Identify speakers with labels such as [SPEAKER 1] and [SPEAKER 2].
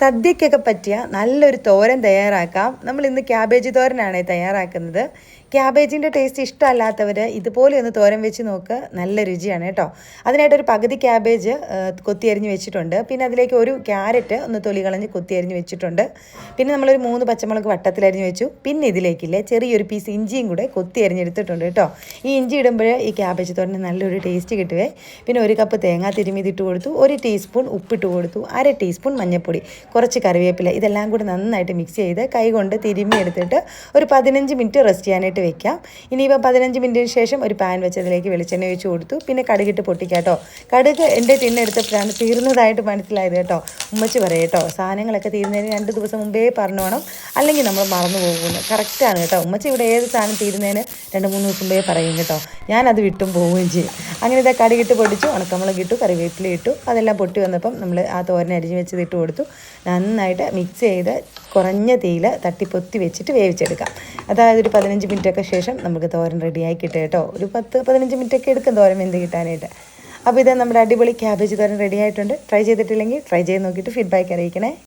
[SPEAKER 1] സദ്യക്കൊക്കെ പറ്റിയ നല്ലൊരു തോരൻ തയ്യാറാക്കാം. നമ്മൾ ഇന്ന് ക്യാബേജ് തോരനാണ് തയ്യാറാക്കുന്നത്. ക്യാബേജിന്റെ ടേസ്റ്റ് ഇഷ്ടമല്ലാത്തവർ ഇതുപോലെ ഒന്ന് തോരൻ വെച്ച് നോക്ക്. നല്ല രുചിയാണ് കേട്ടോ. അതിനായിട്ടൊരു പകുതി ക്യാബേജ് കൊത്തിയരിഞ്ഞ് വെച്ചിട്ടുണ്ട്. പിന്നെ അതിലേക്ക് ഒരു ക്യാരറ്റ് ഒന്ന് തൊലി കളഞ്ഞ് കൊത്തിയരിഞ്ഞ് വെച്ചിട്ടുണ്ട്. പിന്നെ നമ്മളൊരു മൂന്ന് പച്ചമുളക് വട്ടത്തിലരിഞ്ഞ് വെച്ചു. പിന്നെ ഇതിലേക്കില്ലേ ചെറിയൊരു പീസ് ഇഞ്ചിയും കൂടെ കൊത്തി അരിഞ്ഞെടുത്തിട്ടുണ്ട് കേട്ടോ. ഈ ഇഞ്ചി ഇടുമ്പോൾ ഈ ക്യാബേജ് തോരന് നല്ലൊരു ടേസ്റ്റ് കിട്ടുവേ. പിന്നെ ഒരു കപ്പ് തേങ്ങ തിരുമിതിട്ട് കൊടുത്തു. ഒരു ടീസ്പൂൺ ഉപ്പിട്ട് കൊടുത്തു. അര ടീസ്പൂൺ മഞ്ഞൾപ്പൊടി. കുറച്ച് കറിവേപ്പില. ഇതെല്ലാം കൂടി നന്നായിട്ട് മിക്സ് ചെയ്ത് കൈകൊണ്ട് തിരുമ്മി എടുത്തിട്ട് ഒരു പതിനഞ്ച് മിനിറ്റ് റെസ്റ്റ് ചെയ്യാനായിട്ട് വെക്കാം. ഇനിയിപ്പോൾ പതിനഞ്ച് മിനിറ്റിന് ശേഷം ഒരു പാൻ വെച്ചതിലേക്ക് വെളിച്ചെണ്ണ ഒഴിച്ച് കൊടുത്തു. പിന്നെ കടുകിട്ട് പൊട്ടിക്കാട്ടോ. കടുക് എന്റെ ടിന്നെടുത്തപ്പോഴാണ് തീർന്നതായിട്ട് മനസ്സിലായത് കേട്ടോ. ഉമ്മച്ച് പറയും കേട്ടോ സാധനങ്ങളൊക്കെ തീരുന്നതിന് രണ്ട് ദിവസം മുമ്പേ പറഞ്ഞു വേണം. അല്ലെങ്കിൽ നമ്മൾ മറന്നു പോകുന്നു. കറക്റ്റാണ് കേട്ടോ. ഉമ്മച്ച് ഇവിടെ ഏത് സാധനം തീരുന്നതിന് രണ്ട് മൂന്ന് ദിവസം മുമ്പേ പറയും കേട്ടോ. ഞാനത് വിട്ടും പോവുകയും ചെയ്യും. അങ്ങനെ ഇതാ കടുകിട്ട് പൊടിച്ചു ഉണക്കമുളക് ഇട്ടു കറിവേപ്പില ഇട്ടു. അതെല്ലാം പൊട്ടി വന്നപ്പം നമ്മൾ ആ തോരൻ അരിഞ്ഞ് വെച്ചത് ഇട്ട് കൊടുത്തു. നന്നായിട്ട് മിക്സ് ചെയ്ത് കുറഞ്ഞ തീയിൽ തട്ടിപ്പൊത്തി വെച്ചിട്ട് വേവിച്ചെടുക്കാം. അതായത് ഒരു പതിനഞ്ച് മിനിറ്റൊക്കെ ശേഷം നമുക്ക് തോരൻ റെഡിയായി കിട്ടും കേട്ടോ. ഒരു പത്ത് പതിനഞ്ച് മിനിറ്റൊക്കെ എടുക്കും തോരൻ വെന്ത് കിട്ടാനായിട്ട്. അപ്പോൾ ഇത് നമ്മുടെ അടിപൊളി ക്യാബേജ് തോരൻ റെഡി ആയിട്ടുണ്ട് ട്രൈ ചെയ്തിട്ടില്ലെങ്കിൽ ട്രൈ ചെയ്ത് നോക്കിയിട്ട് ഫീഡ്ബാക്ക് അറിയിക്കണേ.